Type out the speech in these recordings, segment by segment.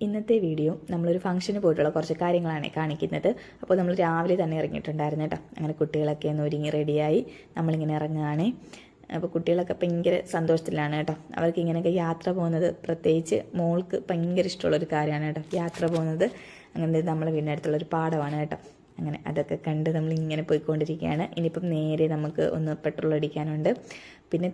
ഇന്നത്തെ വീഡിയോ നമ്മളൊരു ഫംഗ്ഷന് പോയിട്ടുള്ള കുറച്ച് കാര്യങ്ങളാണ് കാണിക്കുന്നത്. അപ്പോൾ നമ്മൾ രാവിലെ തന്നെ ഇറങ്ങിയിട്ടുണ്ടായിരുന്നു കേട്ടോ. അങ്ങനെ കുട്ടികളൊക്കെ ഒന്ന് ഒരുങ്ങി റെഡിയായി നമ്മളിങ്ങനെ ഇറങ്ങുകയാണ്. അപ്പോൾ കുട്ടികളൊക്കെ ഭയങ്കര സന്തോഷത്തിലാണ് കേട്ടോ. അവർക്ക് ഇങ്ങനെയൊക്കെ യാത്ര പോകുന്നത് പ്രത്യേകിച്ച് മോൾക്ക് ഭയങ്കര ഇഷ്ടമുള്ളൊരു കാര്യമാണ് കേട്ടോ. യാത്ര പോകുന്നത്. അങ്ങനെ നമ്മളെ വീടിനടുത്തുള്ളൊരു പാടമാണ് കേട്ടോ. അങ്ങനെ അതൊക്കെ കണ്ട് നമ്മൾ ഇങ്ങനെ പോയിക്കൊണ്ടിരിക്കുകയാണ്. ഇനിയിപ്പം നേരെ നമുക്ക് ഒന്ന് പെട്രോൾ അടിക്കാനുണ്ട്. പിന്നെ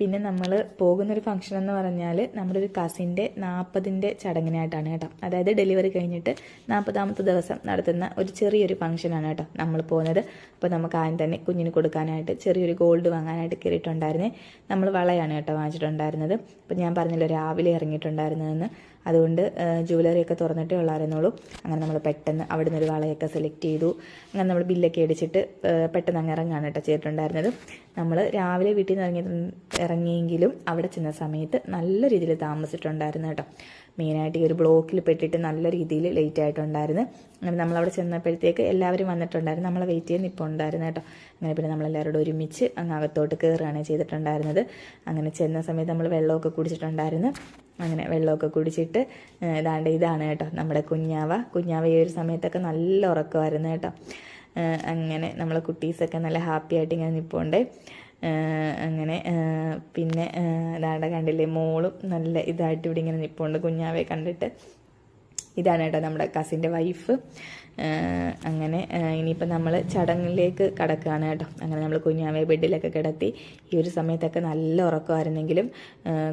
പിന്നെ നമ്മൾ പോകുന്നൊരു ഫംഗ്ഷൻ എന്ന് പറഞ്ഞാൽ നമ്മുടെ ഒരു കസിന്റെ നാൽപ്പതിന്റെ ചടങ്ങിനായിട്ടാണ് കേട്ടോ. അതായത് ഡെലിവറി കഴിഞ്ഞിട്ട് നാൽപ്പതാമത്തെ ദിവസം നടത്തുന്ന ഒരു ചെറിയൊരു ഫംഗ്ഷനാണ് കേട്ടോ നമ്മൾ പോകുന്നത്. അപ്പോൾ നമുക്ക് ആദ്യം തന്നെ കുഞ്ഞിന് കൊടുക്കാനായിട്ട് ചെറിയൊരു ഗോൾഡ് വാങ്ങാനായിട്ട് കയറിയിട്ടുണ്ടായിരുന്നേ. നമ്മൾ വളയാണ് കേട്ടോ വാങ്ങിച്ചിട്ടുണ്ടായിരുന്നത്. അപ്പോൾ ഞാൻ പറഞ്ഞല്ലോ രാവിലെ ഇറങ്ങിയിട്ടുണ്ടായിരുന്നതെന്ന്. അതുകൊണ്ട് ജുവലറി ഒക്കെ തുറന്നിട്ടേ ഉള്ളായിരുന്നുള്ളൂ. അങ്ങനെ നമ്മൾ പെട്ടെന്ന് അവിടെ നിന്ന് ഒരു വളയൊക്കെ സെലക്ട് ചെയ്തു. അങ്ങനെ നമ്മൾ ബില്ലൊക്കെ അടിച്ചിട്ട് പെട്ടെന്ന് അങ്ങ് ഇറങ്ങാണ് കേട്ടോ ചെയ്തിട്ടുണ്ടായിരുന്നത്. നമ്മൾ രാവിലെ വീട്ടിൽ നിന്ന് ഇറങ്ങി ഇറങ്ങിയെങ്കിലും അവിടെ ചെന്ന സമയത്ത് നല്ല രീതിയിൽ താമസിച്ചിട്ടുണ്ടായിരുന്നു കേട്ടോ. മെയിനായിട്ട് ഈ ഒരു ബ്ലോക്കിൽ പെട്ടിട്ട് നല്ല രീതിയിൽ ലേറ്റ് ആയിട്ടുണ്ടായിരുന്നു. അങ്ങനെ നമ്മളവിടെ ചെന്നപ്പോഴത്തേക്ക് എല്ലാവരും വന്നിട്ടുണ്ടായിരുന്നു. നമ്മളെ വെയിറ്റ് ചെയ്ത് ഇപ്പോൾ ഉണ്ടായിരുന്നു കേട്ടോ. അങ്ങനെ പിന്നെ നമ്മളെല്ലാവരോടും ഒരുമിച്ച് അങ്ങ് അകത്തോട്ട് കയറുകയാണ് ചെയ്തിട്ടുണ്ടായിരുന്നത്. അങ്ങനെ ചെന്ന സമയത്ത് നമ്മൾ വെള്ളമൊക്കെ കുടിച്ചിട്ടുണ്ടായിരുന്നു. അങ്ങനെ വെള്ളമൊക്കെ കുടിച്ചിട്ട് ഇതാണ്ട് ഇതാണ് കേട്ടോ നമ്മുടെ കുഞ്ഞാവ. കുഞ്ഞാവ ഈ ഒരു സമയത്തൊക്കെ നല്ല ഉറക്കമായിരുന്നു കേട്ടോ. അങ്ങനെ നമ്മളെ കുട്ടീസൊക്കെ നല്ല ഹാപ്പി ആയിട്ട് ഇങ്ങനെ നിൽപ്പുണ്ട് അങ്ങനെ പിന്നെ ഇതാണ്ട് കണ്ടില്ലേ മോളും നല്ല ഇതായിട്ട് ഇവിടെ ഇങ്ങനെ നിൽപ്പുണ്ട് കുഞ്ഞാവയെ കണ്ടിട്ട്. ഇതാണ് കേട്ടോ നമ്മുടെ കസിന്റെ വൈഫ് അങ്ങനെ ഇനിയിപ്പോൾ നമ്മൾ ചടങ്ങിലേക്ക് കിടക്കുകയാണ് കേട്ടോ. അങ്ങനെ നമ്മൾ കുഞ്ഞാവയെ ബെഡിലൊക്കെ കിടത്തി ഈ ഒരു സമയത്തൊക്കെ നല്ല ഉറക്കമായിരുന്നെങ്കിലും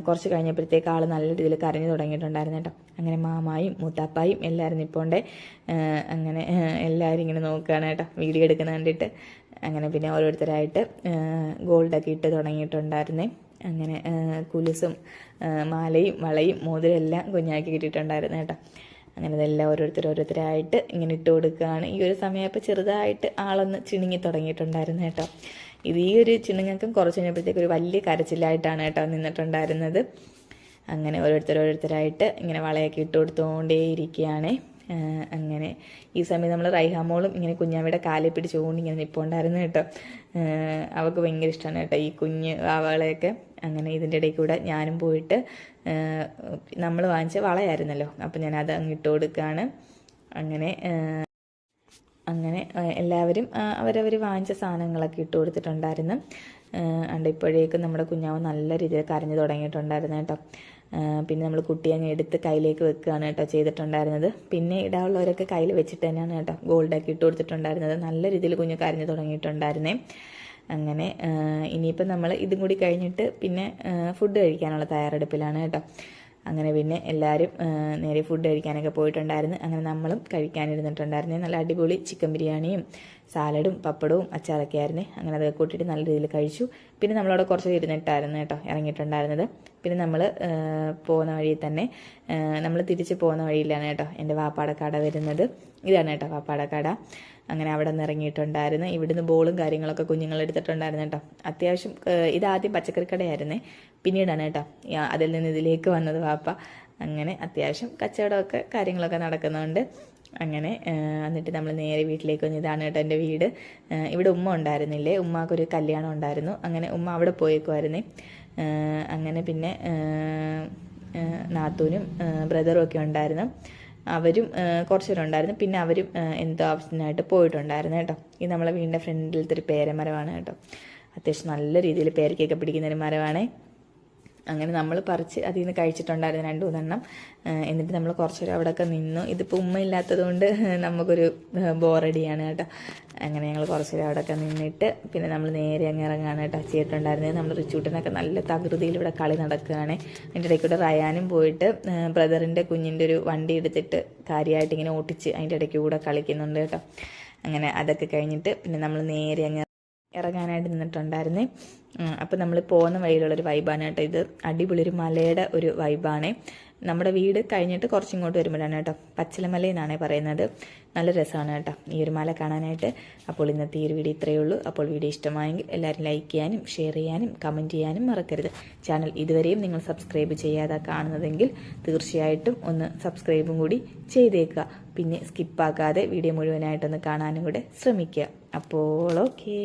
കുറച്ച് കഴിഞ്ഞപ്പോഴത്തേക്ക് ആൾ നല്ല രീതിയിൽ കരഞ്ഞു തുടങ്ങിയിട്ടുണ്ടായിരുന്നു കേട്ടോ. അങ്ങനെ മാമായും മുത്താപ്പായും എല്ലാവരും നിൽപ്പോണ്ടേ അങ്ങനെ എല്ലാവരും ഇങ്ങനെ നോക്കുകയാണ് കേട്ടോ. വീഡിയോ എടുക്കുന്ന കണ്ടിട്ട്. അങ്ങനെ പിന്നെ ഓരോരുത്തരായിട്ട് ഗോൾഡൊക്കെ ഇട്ട് തുടങ്ങിയിട്ടുണ്ടായിരുന്നേ. അങ്ങനെ കുലുസും മാലയും വളയും മോതിരം എല്ലാം കുഞ്ഞാക്കി കിട്ടിയിട്ടുണ്ടായിരുന്നു കേട്ടോ. അങ്ങനെ ഇതെല്ലാം ഓരോരുത്തർ ഓരോരുത്തരായിട്ട് ഇങ്ങനെ ഇട്ട് കൊടുക്കുകയാണ്. ഈ ഒരു സമയപ്പോൾ ചെറുതായിട്ട് ആളൊന്ന് ചിണുങ്ങി തുടങ്ങിയിട്ടുണ്ടായിരുന്നു കേട്ടോ. ഇത് ഈ ഒരു ചിണുങ്ങക്കും കുറച്ച് കഴിഞ്ഞപ്പോഴത്തേക്ക് ഒരു വലിയ കരച്ചിലായിട്ടാണ് കേട്ടോ നിന്നിട്ടുണ്ടായിരുന്നത്. അങ്ങനെ ഓരോരുത്തർ ഓരോരുത്തരായിട്ട് ഇങ്ങനെ വളയൊക്കെ ഇട്ട് കൊടുത്തുകൊണ്ടേയിരിക്കുകയാണ്. അങ്ങനെ. ഈ സമയം നമ്മൾ റൈഹാമോളും ഇങ്ങനെ കുഞ്ഞാമ്മയുടെ കാലിൽ പിടിച്ചുകൊണ്ട് ഇങ്ങനെ നിൽപ്പുണ്ടായിരുന്നു കേട്ടോ. അവൾക്ക് ഭയങ്കര ഇഷ്ടമാണ് കേട്ടോ ഈ കുഞ്ഞ് വാവകളെയൊക്കെ അങ്ങനെ ഇതിന്റെ ഇടയിൽ കൂടെ ഞാനും പോയിട്ട് നമ്മൾ വാങ്ങിച്ച വളയായിരുന്നല്ലോ. അപ്പം ഞാനത് അങ്ങ് ഇട്ട് കൊടുക്കുകയാണ് അങ്ങനെ അങ്ങനെ എല്ലാവരും അവരവർ വാങ്ങിച്ച സാധനങ്ങളൊക്കെ ഇട്ട് കൊടുത്തിട്ടുണ്ടായിരുന്നു. അണ്ട് ഇപ്പോഴേക്കും നമ്മുടെ കുഞ്ഞാവ് നല്ല രീതിയിൽ കരഞ്ഞു തുടങ്ങിയിട്ടുണ്ടായിരുന്നു കേട്ടോ. പിന്നെ നമ്മൾ കുട്ടിയെ അങ്ങ് എടുത്ത് കയ്യിലേക്ക് വെക്കുകയാണ് കേട്ടോ ചെയ്തിട്ടുണ്ടായിരുന്നത്. പിന്നെ ഇടാനുള്ളവരൊക്കെ കയ്യിൽ വെച്ചിട്ട് തന്നെയാണ് കേട്ടോ ഗോൾഡൊക്കെ ഇട്ട് കൊടുത്തിട്ടുണ്ടായിരുന്നത്. നല്ല രീതിയിൽ കുഞ്ഞ് കരഞ്ഞു തുടങ്ങിയിട്ടുണ്ടായിരുന്നേ. അങ്ങനെ ഇനിയിപ്പം നമ്മൾ ഇതും കൂടി കഴിഞ്ഞിട്ട് പിന്നെ ഫുഡ് കഴിക്കാനുള്ള തയ്യാറെടുപ്പിലാണ് കേട്ടോ. അങ്ങനെ പിന്നെ എല്ലാവരും നേരെ ഫുഡ് കഴിക്കാനൊക്കെ പോയിട്ടുണ്ടായിരുന്നു. അങ്ങനെ നമ്മളും കഴിക്കാനിരുന്നിട്ടുണ്ടായിരുന്നു. നല്ല അടിപൊളി ചിക്കൻ ബിരിയാണിയും സാലഡും പപ്പടവും അച്ചാറൊക്കെ ആയിരുന്നു. അങ്ങനെ അതൊക്കെ കൂട്ടിയിട്ട് നല്ല രീതിയിൽ കഴിച്ചു. പിന്നെ നമ്മളവിടെ കുറച്ച് ഇരുന്നിട്ടായിരുന്നു കേട്ടോ ഇറങ്ങിയിട്ടുണ്ടായിരുന്നത്. പിന്നെ നമ്മൾ പോകുന്ന വഴിയിൽ തന്നെ നമ്മൾ തിരിച്ച് പോകുന്ന വഴിയിലാണ് കേട്ടോ എന്റെ വാപ്പാടെ കട വരുന്നത്. ഇതാണ് കേട്ടോ വാപ്പാടെ കട. അങ്ങനെ അവിടെ നിന്ന് ഇറങ്ങിയിട്ടുണ്ടായിരുന്നു. ഇവിടുന്ന് ബോളും കാര്യങ്ങളൊക്കെ കുഞ്ഞുങ്ങൾ എടുത്തിട്ടുണ്ടായിരുന്നു കേട്ടോ. അത്യാവശ്യം ഇതാദ്യം പച്ചക്കറി കടയായിരുന്നേ പിന്നീടാണ് കേട്ടോ അതിൽ നിന്ന് ഇതിലേക്ക് വന്നത് പാപ്പ അങ്ങനെ അത്യാവശ്യം കച്ചവടമൊക്കെ കാര്യങ്ങളൊക്കെ നടക്കുന്നുണ്ട്. അങ്ങനെ എന്നിട്ട് നമ്മൾ നേരെ വീട്ടിലേക്ക് വന്നു. ഇതാണ് കേട്ടോ എന്റെ വീട്. ഇവിടെ ഉമ്മ ഉണ്ടായിരുന്നില്ലേ? ഉമ്മാക്കൊരു കല്യാണം ഉണ്ടായിരുന്നു. അങ്ങനെ ഉമ്മ അവിടെ പോയേക്കുമായിരുന്നേ അങ്ങനെ പിന്നെ നാത്തൂനും ബ്രദറും ഒക്കെ ഉണ്ടായിരുന്നു. അവരും ഏഹ് കുറച്ച് പേരും ഉണ്ടായിരുന്നു പിന്നെ അവരും എന്തോ ആവശ്യത്തിനായിട്ട് പോയിട്ടുണ്ടായിരുന്നു കേട്ടോ. ഇത് നമ്മളെ വീടിന്റെ ഫ്രണ്ടിലത്തെ ഒരു പേരമരമാണ് കേട്ടോ. അത്യാവശ്യം നല്ല രീതിയിൽ പേരക്കൊക്കെ പിടിക്കുന്ന ഒരു മരമാണേ. അങ്ങനെ നമ്മൾ പറിച്ച് അതിൽ നിന്ന് കഴിച്ചിട്ടുണ്ടായിരുന്നു രണ്ട് മൂന്നെണ്ണം എന്നിട്ട് നമ്മൾ കുറച്ചൊരു അവിടെയൊക്കെ നിന്നു. ഇതിപ്പോൾ ഉമ്മ ഇല്ലാത്തതുകൊണ്ട് നമുക്കൊരു ബോറടിയാണ് കേട്ടോ. അങ്ങനെ ഞങ്ങൾ കുറച്ചൊരു അവിടെയൊക്കെ നിന്നിട്ട് പിന്നെ നമ്മൾ നേരെ അങ്ങ് ഇറങ്ങാണ് കേട്ടോ ചെയ്തിട്ടുണ്ടായിരുന്നത്. നമ്മൾ റിച്ചൂട്ടനൊക്കെ നല്ല തകൃതിയിൽ ഇവിടെ കളി നടക്കുകയാണ്. അതിന്റെ ഇടയ്ക്ക് കൂടെ റയാനും പോയിട്ട് ബ്രദറിന്റെ കുഞ്ഞിന്റെ ഒരു വണ്ടി എടുത്തിട്ട് കാര്യമായിട്ട് ഇങ്ങനെ ഓട്ടിച്ച് അതിന്റെ ഇടയ്ക്ക് കൂടെ കളിക്കുന്നുണ്ട് കേട്ടോ. അങ്ങനെ അതൊക്കെ കഴിഞ്ഞിട്ട് പിന്നെ നമ്മൾ നേരെ അങ്ങ് ഇറങ്ങാനായിട്ട് നിന്നിട്ടുണ്ടായിരുന്നേ. അപ്പം നമ്മൾ പോകുന്ന വഴിയിലുള്ളൊരു വൈബാണ് കേട്ടോ ഇത്. അടിപൊളി ഒരു മലയുടെ ഒരു വൈബാണ് നമ്മുടെ വീട് കഴിഞ്ഞിട്ട് കുറച്ചിങ്ങോട്ട് വരുമ്പോഴാണ് കേട്ടോ. പച്ചിലമല എന്നാണ് പറയുന്നത്. നല്ല രസമാണ് കേട്ടോ. ഈ ഒരു മല കാണാനായിട്ട്. അപ്പോൾ ഇന്നത്തെ ഈ ഒരു വീഡിയോ ഇത്രയേ ഉള്ളൂ. അപ്പോൾ വീഡിയോ ഇഷ്ടമായെങ്കിൽ എല്ലാവരും ലൈക്ക് ചെയ്യാനും ഷെയർ ചെയ്യാനും കമന്റ് ചെയ്യാനും മറക്കരുത്. ചാനൽ ഇതുവരെയും നിങ്ങൾ സബ്സ്ക്രൈബ് ചെയ്യാതെ കാണുന്നതെങ്കിൽ തീർച്ചയായിട്ടും ഒന്ന് സബ്സ്ക്രൈബും കൂടി ചെയ്തേക്കുക. പിന്നെ സ്കിപ്പാക്കാതെ വീഡിയോ മുഴുവനായിട്ടൊന്ന് കാണാനും കൂടെ ശ്രമിക്കുക. അപ്പോൾ ഓക്കേ